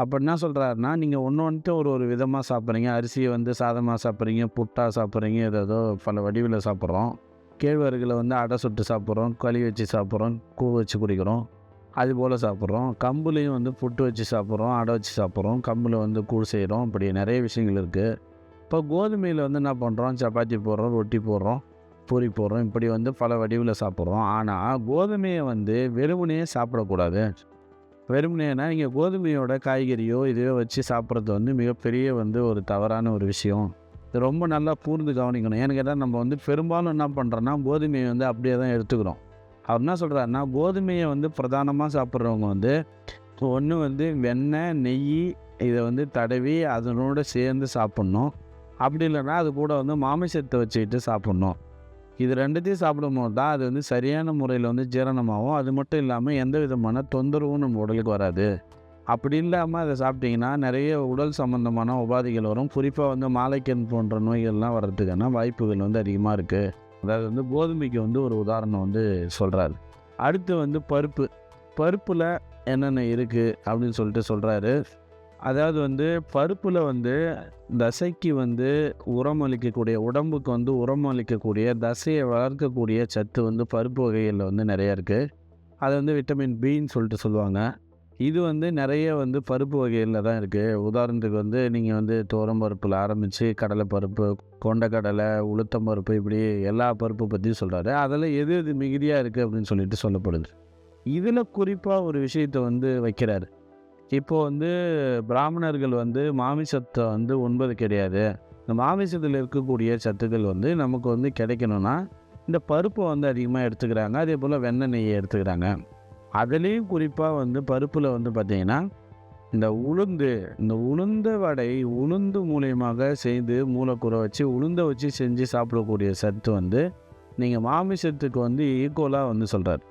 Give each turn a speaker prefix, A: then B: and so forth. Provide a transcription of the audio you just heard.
A: அப்போ என்ன சொல்கிறாருன்னா நீங்கள் ஒன்று வந்துட்டு ஒரு ஒரு விதமாக சாப்பிட்றீங்க. அரிசியை வந்து சாதமாக சாப்பிட்றீங்க புட்டா சாப்பிட்றீங்க ஏதோ பல வடிவில் சாப்பிட்றோம். கேழ்வரகுல வந்து அடை சுட்டு சாப்பிட்றோம் களி வச்சு சாப்பிட்றோம் கூ வச்சு குடிக்கிறோம் அது போல் சாப்பிட்றோம். கம்புலையும் வந்து புட்டு வச்சு சாப்பிட்றோம் அடை வச்சு சாப்பிட்றோம் கம்பில் வந்து கூழ் செய்கிறோம் இப்படி நிறைய விஷயங்கள் இருக்குது இப்போ கோதுமையில் வந்து என்ன பண்ணுறோம் சப்பாத்தி போடுறோம் ரொட்டி போடுறோம் பூரி போடுறோம் இப்படி வந்து பல வடிவில் சாப்பிட்றோம். ஆனால் கோதுமையை வந்து வெறுமனையே சாப்பிடக்கூடாது. வெறுமனேனா இங்கே கோதுமையோட காய்கறியோ இதையோ வச்சு சாப்பிட்றது வந்து மிகப்பெரிய வந்து ஒரு தவறான ஒரு விஷயம். இது ரொம்ப நல்லா கூர்ந்து கவனிக்கணும். ஏன்னு கேட்டால் நம்ம வந்து பெரும்பாலும் என்ன பண்ணுறோன்னா கோதுமையை வந்து அப்படியே தான் எடுத்துக்கிறோம். அவர் என்ன சொல்கிறாருன்னா கோதுமையை வந்து பிரதானமாக சாப்பிட்றவங்க வந்து ஒன்று வந்து வெண்ணெய் நெய் இதை வந்து தடவி அதனோட சேர்ந்து சாப்பிட்ணும். அப்படி இல்லைன்னா அது கூட வந்து மாமிசத்தை வச்சுக்கிட்டு சாப்பிட்ணும். இது ரெண்டுத்தையும் சாப்பிடும்போது தான் அது வந்து சரியான முறையில் வந்து ஜீரணமாகும். அது மட்டும் இல்லாமல் எந்த விதமான தொந்தரவும் நம்ம உடலுக்கு வராது. அப்படி இல்லாமல் அதை சாப்பிட்டிங்கன்னா நிறைய உடல் சம்மந்தமான உபாதைகள் வரும். குறிப்பாக வந்து மாலைக்கண் போன்ற நோய்கள்லாம் வர்றதுக்கான வாய்ப்புகள் வந்து அதிகமாக இருக்குது அதாவது வந்து கோதுமைக்கு வந்து ஒரு உதாரணம் வந்து சொல்கிறாரு அடுத்து வந்து பருப்பு. பருப்பில் என்னென்ன இருக்குது அப்படின்னு சொல்லிட்டு சொல்கிறாரு அதாவது வந்து பருப்பில் வந்து தசைக்கு வந்து உரம் அளிக்கக்கூடிய உடம்புக்கு வந்து உரம் அளிக்கக்கூடிய தசையை வளர்க்கக்கூடிய சத்து வந்து பருப்பு வகைகளில் வந்து நிறையா இருக்குது அது வந்து விட்டமின் பின்னு சொல்லிட்டு சொல்லுவாங்க. இது வந்து நிறைய வந்து பருப்பு வகைகளில் தான் இருக்குது உதாரணத்துக்கு வந்து நீங்கள் வந்து துவரம் பருப்பில் ஆரம்பித்து கடலை பருப்பு கொண்டக்கடலை உளுத்தம் பருப்பு இப்படி எல்லா பருப்பு பற்றியும் சொல்கிறாரு அதில் எது எது மிகுதியாக இருக்குது அப்படின்னு சொல்லிட்டு சொல்லப்படுது. இதில் குறிப்பாக ஒரு விஷயத்தை வந்து வைக்கிறாரு. இப்போது வந்து பிராமணர்கள் வந்து மாமிசத்தை வந்து உண்பது கிடையாது. இந்த மாமிசத்தில் இருக்கக்கூடிய சத்துக்கள் வந்து நமக்கு வந்து கிடைக்கணும்னா இந்த பருப்பை வந்து அதிகமாக எடுத்துக்கிறாங்க. அதே போல் வெண்ணெய் நெய்யை எடுத்துக்கிறாங்க. அதுலேயும் குறிப்பாக வந்து பருப்பில் வந்து பார்த்திங்கன்னா இந்த உளுந்து இந்த உளுந்த வடை உளுந்து மூலியமாக செய்து மூலக்கூரை வச்சு உளுந்தை வச்சு செஞ்சு சாப்பிடக்கூடிய சத்து வந்து நீங்கள் மாமிசத்துக்கு வந்து ஈக்குவலாக வந்து சொல்கிறார்